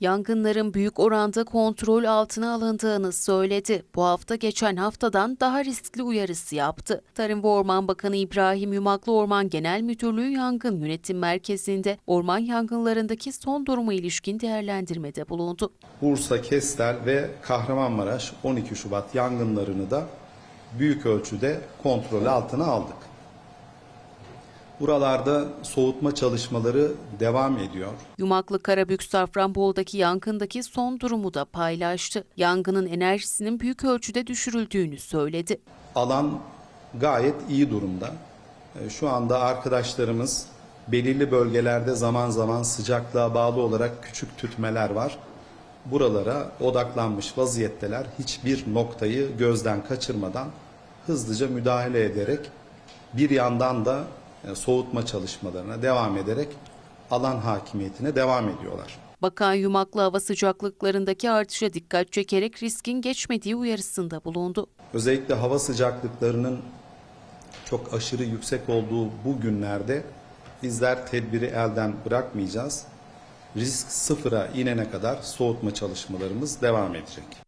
Yangınların büyük oranda kontrol altına alındığını söyledi. Bu hafta geçen haftadan daha riskli uyarısı yaptı. Tarım ve Orman Bakanı İbrahim Yumaklı Orman Genel Müdürlüğü Yangın Yönetim Merkezi'nde orman yangınlarındaki son duruma ilişkin değerlendirmede bulundu. Bursa, Kestel ve Kahramanmaraş 12 Şubat yangınlarını da büyük ölçüde kontrol altına aldık. Buralarda soğutma çalışmaları devam ediyor. Yumaklı Karabük Safranbolu'daki yangındaki son durumu da paylaştı. Yangının enerjisinin büyük ölçüde düşürüldüğünü söyledi. Alan gayet iyi durumda. E, Şu anda arkadaşlarımız belirli bölgelerde zaman zaman sıcaklığa bağlı olarak küçük tütmeler var. Buralara odaklanmış vaziyetteler. Hiçbir noktayı gözden kaçırmadan hızlıca müdahale ederek bir yandan da soğutma çalışmalarına devam ederek alan hakimiyetine devam ediyorlar. Bakan Yumaklı hava sıcaklıklarındaki artışa dikkat çekerek riskin geçmediği uyarısında bulundu. Özellikle hava sıcaklıklarının çok aşırı yüksek olduğu bu günlerde bizler tedbiri elden bırakmayacağız. Risk sıfıra inene kadar soğutma çalışmalarımız devam edecek.